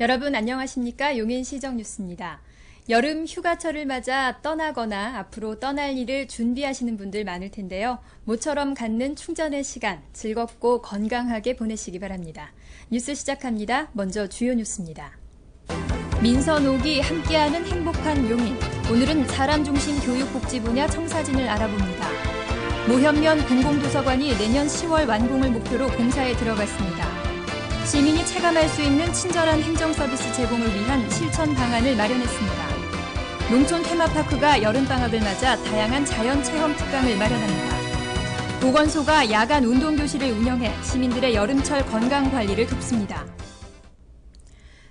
여러분 안녕하십니까? 용인 시정 뉴스입니다. 여름 휴가철을 맞아 떠나거나 앞으로 떠날 일을 준비하시는 분들 많을 텐데요. 모처럼 갖는 충전의 시간 즐겁고 건강하게 보내시기 바랍니다. 뉴스 시작합니다. 먼저 주요 뉴스입니다. 민선옥이 함께하는 행복한 용인. 오늘은 사람 중심 교육복지 분야 청사진을 알아봅니다. 모현면 공공도서관이 내년 10월 완공을 목표로 공사에 들어갔습니다. 시민이 체감할 수 있는 친절한 행정 서비스 제공을 위한 실천 방안을 마련했습니다. 농촌 테마파크가 여름방학을 맞아 다양한 자연 체험 특강을 마련합니다. 보건소가 야간 운동교실을 운영해 시민들의 여름철 건강 관리를 돕습니다.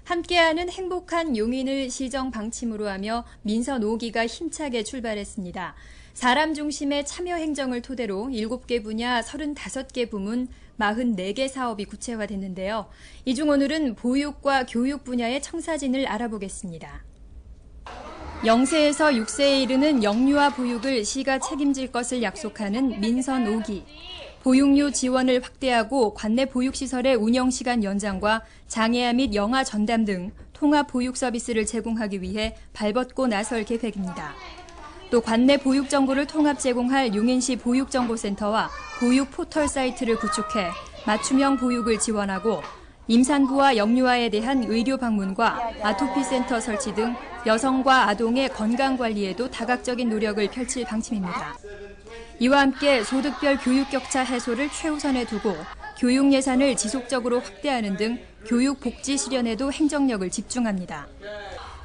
함께하는 행복한 용인을 시정 방침으로 하며 민선 5기가 힘차게 출발했습니다. 사람 중심의 참여 행정을 토대로 7개 분야 35개 부문 44개 사업이 구체화됐는데요. 이 중 오늘은 보육과 교육 분야의 청사진을 알아보겠습니다. 0세에서 6세에 이르는 영유아 보육을 시가 책임질 것을 약속하는 민선 5기. 보육료 지원을 확대하고 관내 보육시설의 운영시간 연장과 장애아 및 영아 전담 등 통합 보육 서비스를 제공하기 위해 발벗고 나설 계획입니다. 또 관내 보육 정보를 통합 제공할 용인시 보육정보센터와 보육 포털 사이트를 구축해 맞춤형 보육을 지원하고 임산부와 영유아에 대한 의료 방문과 아토피 센터 설치 등 여성과 아동의 건강 관리에도 다각적인 노력을 펼칠 방침입니다. 이와 함께 소득별 교육 격차 해소를 최우선에 두고 교육 예산을 지속적으로 확대하는 등 교육 복지 실현에도 행정력을 집중합니다.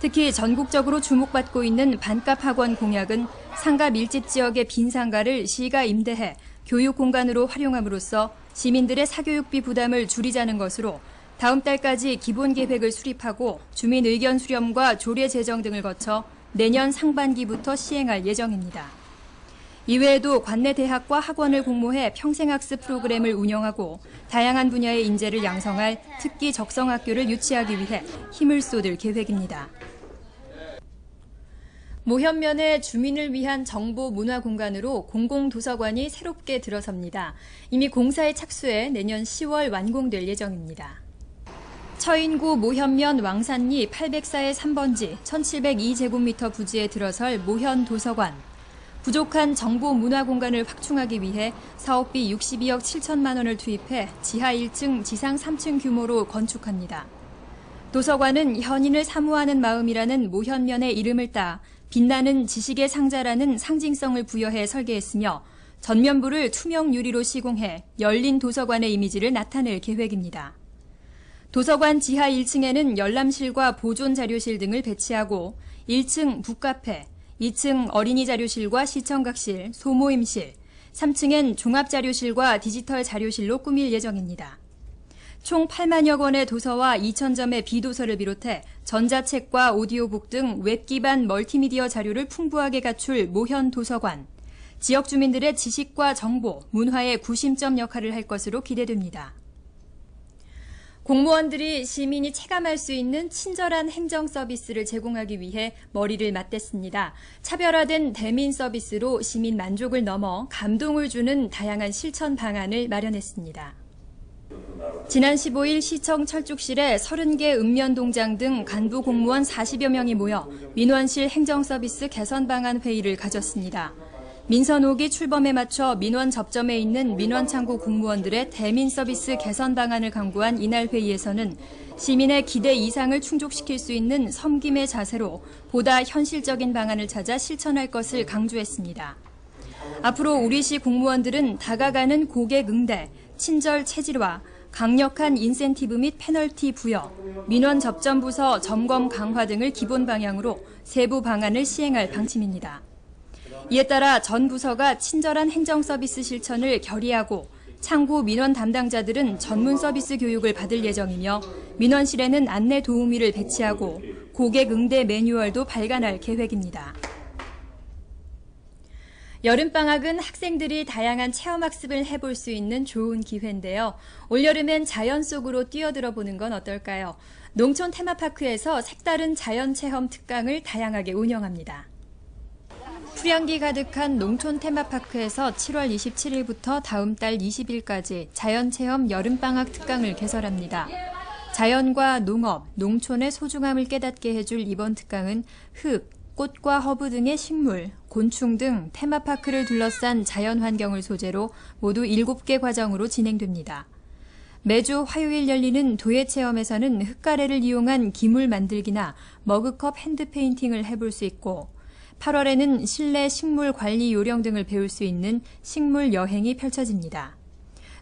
특히 전국적으로 주목받고 있는 반값 학원 공약은 상가 밀집 지역의 빈 상가를 시가 임대해 교육 공간으로 활용함으로써 시민들의 사교육비 부담을 줄이자는 것으로 다음 달까지 기본 계획을 수립하고 주민 의견 수렴과 조례 제정 등을 거쳐 내년 상반기부터 시행할 예정입니다. 이외에도 관내 대학과 학원을 공모해 평생학습 프로그램을 운영하고 다양한 분야의 인재를 양성할 특기 적성 학교를 유치하기 위해 힘을 쏟을 계획입니다. 모현면의 주민을 위한 정보 문화 공간으로 공공도서관이 새롭게 들어섭니다. 이미 공사에 착수해 내년 10월 완공될 예정입니다. 처인구 모현면 왕산리 804의 3번지 1702제곱미터 부지에 들어설 모현도서관. 부족한 정보 문화 공간을 확충하기 위해 사업비 62억 7천만 원을 투입해 지하 1층, 지상 3층 규모로 건축합니다. 도서관은 현인을 사모하는 마음이라는 모현면의 이름을 따 빛나는 지식의 상자라는 상징성을 부여해 설계했으며 전면부를 투명 유리로 시공해 열린 도서관의 이미지를 나타낼 계획입니다. 도서관 지하 1층에는 열람실과 보존 자료실 등을 배치하고 1층 북카페, 2층 어린이 자료실과 시청각실, 소모임실, 3층엔 종합 자료실과 디지털 자료실로 꾸밀 예정입니다. 총 8만여 권의 도서와 2,000점의 비도서를 비롯해 전자책과 오디오북 등 웹 기반 멀티미디어 자료를 풍부하게 갖출 모현 도서관. 지역 주민들의 지식과 정보, 문화의 구심점 역할을 할 것으로 기대됩니다. 공무원들이 시민이 체감할 수 있는 친절한 행정 서비스를 제공하기 위해 머리를 맞댔습니다. 차별화된 대민 서비스로 시민 만족을 넘어 감동을 주는 다양한 실천 방안을 마련했습니다. 지난 15일 시청 철쭉실에 30개 읍면동장 등 간부 공무원 40여 명이 모여 민원실 행정서비스 개선 방안 회의를 가졌습니다. 민선옥이 출범에 맞춰 민원 접점에 있는 민원창구 공무원들의 대민 서비스 개선 방안을 강구한 이날 회의에서는 시민의 기대 이상을 충족시킬 수 있는 섬김의 자세로 보다 현실적인 방안을 찾아 실천할 것을 강조했습니다. 앞으로 우리시 공무원들은 다가가는 고객 응대, 친절 체질화, 강력한 인센티브 및 페널티 부여, 민원 접점 부서 점검 강화 등을 기본 방향으로 세부 방안을 시행할 방침입니다. 이에 따라 전 부서가 친절한 행정 서비스 실천을 결의하고 창구 민원 담당자들은 전문 서비스 교육을 받을 예정이며 민원실에는 안내 도우미를 배치하고 고객 응대 매뉴얼도 발간할 계획입니다. 여름방학은 학생들이 다양한 체험학습을 해볼 수 있는 좋은 기회인데요. 올여름엔 자연 속으로 뛰어들어 보는 건 어떨까요? 농촌 테마파크에서 색다른 자연 체험 특강을 다양하게 운영합니다. 풀향기 가득한 농촌 테마파크에서 7월 27일부터 다음 달 20일까지 자연체험 여름방학 특강을 개설합니다. 자연과 농업, 농촌의 소중함을 깨닫게 해줄 이번 특강은 흙, 꽃과 허브 등의 식물, 곤충 등 테마파크를 둘러싼 자연 환경을 소재로 모두 7개 과정으로 진행됩니다. 매주 화요일 열리는 도예 체험에서는 흙가래를 이용한 기물 만들기나 머그컵 핸드페인팅을 해볼 수 있고 8월에는 실내 식물 관리 요령 등을 배울 수 있는 식물 여행이 펼쳐집니다.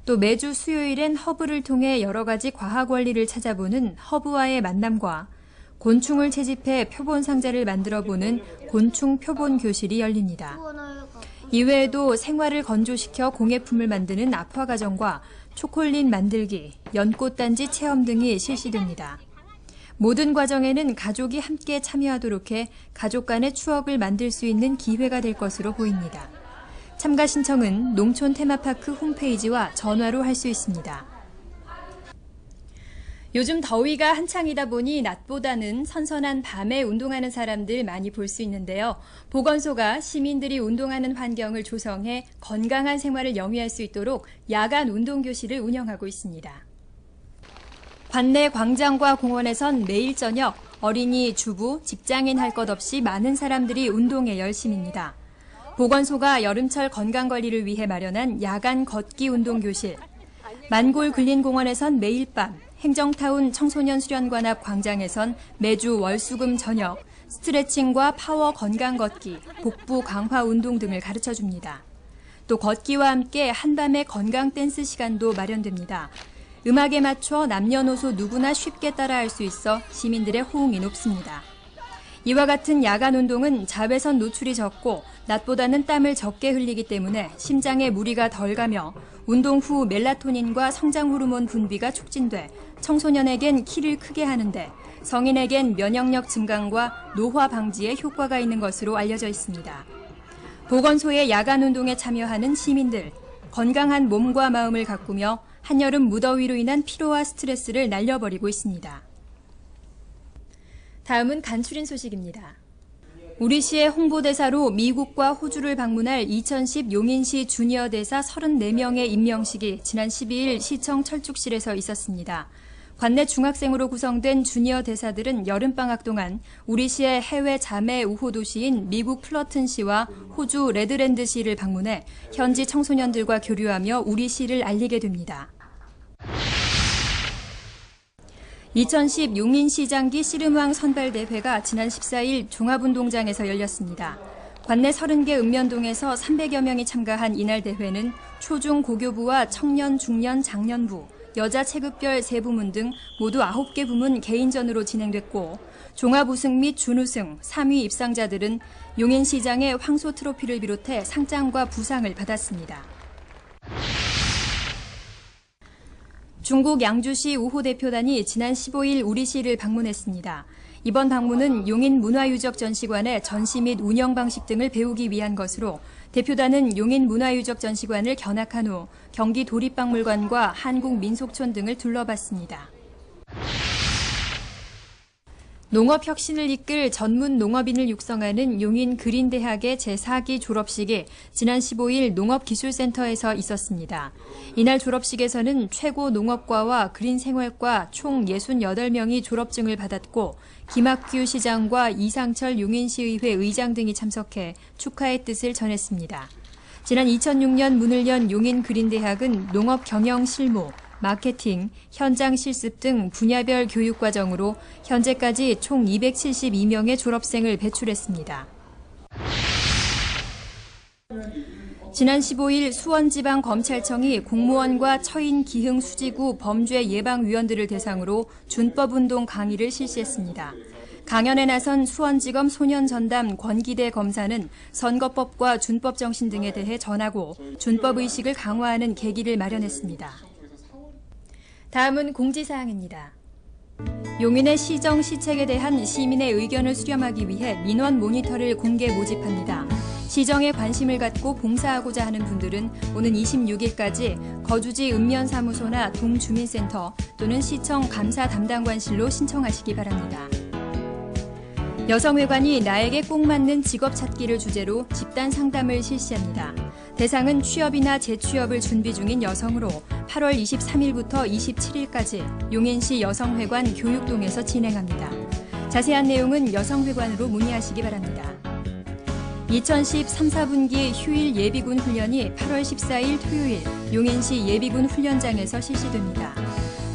또 매주 수요일엔 허브를 통해 여러 가지 과학 원리를 찾아보는 허브와의 만남과 곤충을 채집해 표본 상자를 만들어 보는 곤충 표본 교실이 열립니다. 이외에도 생활을 건조시켜 공예품을 만드는 아쿠아 가정과 초콜릿 만들기, 연꽃단지 체험 등이 실시됩니다. 모든 과정에는 가족이 함께 참여하도록 해 가족 간의 추억을 만들 수 있는 기회가 될 것으로 보입니다. 참가 신청은 농촌 테마파크 홈페이지와 전화로 할 수 있습니다. 요즘 더위가 한창이다 보니 낮보다는 선선한 밤에 운동하는 사람들 많이 볼 수 있는데요. 보건소가 시민들이 운동하는 환경을 조성해 건강한 생활을 영위할 수 있도록 야간 운동교실을 운영하고 있습니다. 관내 광장과 공원에선 매일 저녁 어린이, 주부, 직장인 할 것 없이 많은 사람들이 운동에 열심입니다. 보건소가 여름철 건강관리를 위해 마련한 야간 걷기 운동교실. 만골 근린공원에선 매일 밤, 행정타운 청소년 수련관 앞 광장에선 매주 월수금 저녁 스트레칭과 파워 건강 걷기, 복부 강화 운동 등을 가르쳐 줍니다. 또 걷기와 함께 한밤의 건강 댄스 시간도 마련됩니다. 음악에 맞춰 남녀노소 누구나 쉽게 따라할 수 있어 시민들의 호응이 높습니다. 이와 같은 야간 운동은 자외선 노출이 적고 낮보다는 땀을 적게 흘리기 때문에 심장에 무리가 덜 가며 운동 후 멜라토닌과 성장 호르몬 분비가 촉진돼 청소년에겐 키를 크게 하는데 성인에겐 면역력 증강과 노화 방지에 효과가 있는 것으로 알려져 있습니다. 보건소의 야간 운동에 참여하는 시민들, 건강한 몸과 마음을 가꾸며 한여름 무더위로 인한 피로와 스트레스를 날려버리고 있습니다. 다음은 간추린 소식입니다. 우리시의 홍보대사로 미국과 호주를 방문할 2010 용인시 주니어 대사 34명의 임명식이 지난 12일 시청 철쭉실에서 있었습니다. 관내 중학생으로 구성된 주니어 대사들은 여름방학 동안 우리시의 해외 자매 우호 도시인 미국 플러튼시와 호주 레드랜드시를 방문해 현지 청소년들과 교류하며 우리시를 알리게 됩니다. 2010 용인시장기 씨름왕 선발대회가 지난 14일 종합운동장에서 열렸습니다. 관내 30개 읍면동에서 300여 명이 참가한 이날 대회는 초중 고교부와 청년, 중년, 장년부, 여자 체급별 3부문 등 모두 9개 부문 개인전으로 진행됐고 종합 우승 및 준우승, 3위 입상자들은 용인시장의 황소 트로피를 비롯해 상장과 부상을 받았습니다. 중국 양주시 우호 대표단이 지난 15일 우리시를 방문했습니다. 이번 방문은 용인 문화유적 전시관의 전시 및 운영 방식 등을 배우기 위한 것으로 대표단은 용인 문화유적 전시관을 견학한 후 경기 도립박물관과 한국 민속촌 등을 둘러봤습니다. 농업 혁신을 이끌 전문 농업인을 육성하는 용인 그린대학의 제4기 졸업식이 지난 15일 농업기술센터에서 있었습니다. 이날 졸업식에서는 최고 농업과와 그린생활과 총 68명이 졸업증을 받았고 김학규 시장과 이상철 용인시의회 의장 등이 참석해 축하의 뜻을 전했습니다. 지난 2006년 문을 연 용인 그린대학은 농업 경영 실무, 마케팅, 현장 실습 등 분야별 교육 과정으로 현재까지 총 272명의 졸업생을 배출했습니다. 지난 15일 수원지방검찰청이 공무원과 처인 기흥 수지구 범죄 예방위원들을 대상으로 준법운동 강의를 실시했습니다. 강연에 나선 수원지검 소년전담 권기대 검사는 선거법과 준법 정신 등에 대해 전하고 준법 의식을 강화하는 계기를 마련했습니다. 다음은 공지사항입니다. 용인의 시정 시책에 대한 시민의 의견을 수렴하기 위해 민원 모니터를 공개 모집합니다. 시정에 관심을 갖고 봉사하고자 하는 분들은 오는 26일까지 거주지 읍면사무소나 동주민센터 또는 시청 감사 담당관실로 신청하시기 바랍니다. 여성회관이 나에게 꼭 맞는 직업 찾기를 주제로 집단 상담을 실시합니다. 대상은 취업이나 재취업을 준비 중인 여성으로 8월 23일부터 27일까지 용인시 여성회관 교육동에서 진행합니다. 자세한 내용은 여성회관으로 문의하시기 바랍니다. 2013, 4분기 휴일 예비군 훈련이 8월 14일 토요일 용인시 예비군 훈련장에서 실시됩니다.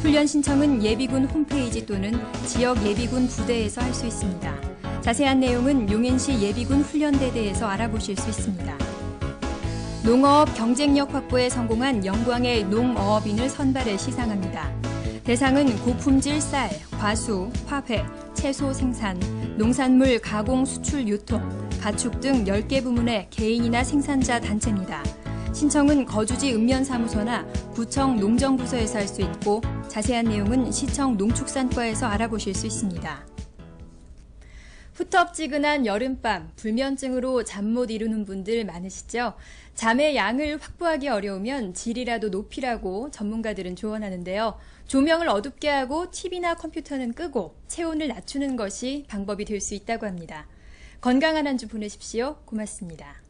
훈련 신청은 예비군 홈페이지 또는 지역 예비군 부대에서 할 수 있습니다. 자세한 내용은 용인시 예비군 훈련대대에서 알아보실 수 있습니다. 농어업 경쟁력 확보에 성공한 영광의 농어업인을 선발해 시상합니다. 대상은 고품질 쌀, 과수, 화훼, 채소 생산, 농산물 가공 수출 유통, 가축 등 10개 부문의 개인이나 생산자 단체입니다. 신청은 거주지 읍면사무소나 구청 농정부서에서 할 수 있고 자세한 내용은 시청 농축산과에서 알아보실 수 있습니다. 후텁지근한 여름밤, 불면증으로 잠 못 이루는 분들 많으시죠? 잠의 양을 확보하기 어려우면 질이라도 높이라고 전문가들은 조언하는데요. 조명을 어둡게 하고 TV나 컴퓨터는 끄고 체온을 낮추는 것이 방법이 될 수 있다고 합니다. 건강한 한 주 보내십시오. 고맙습니다.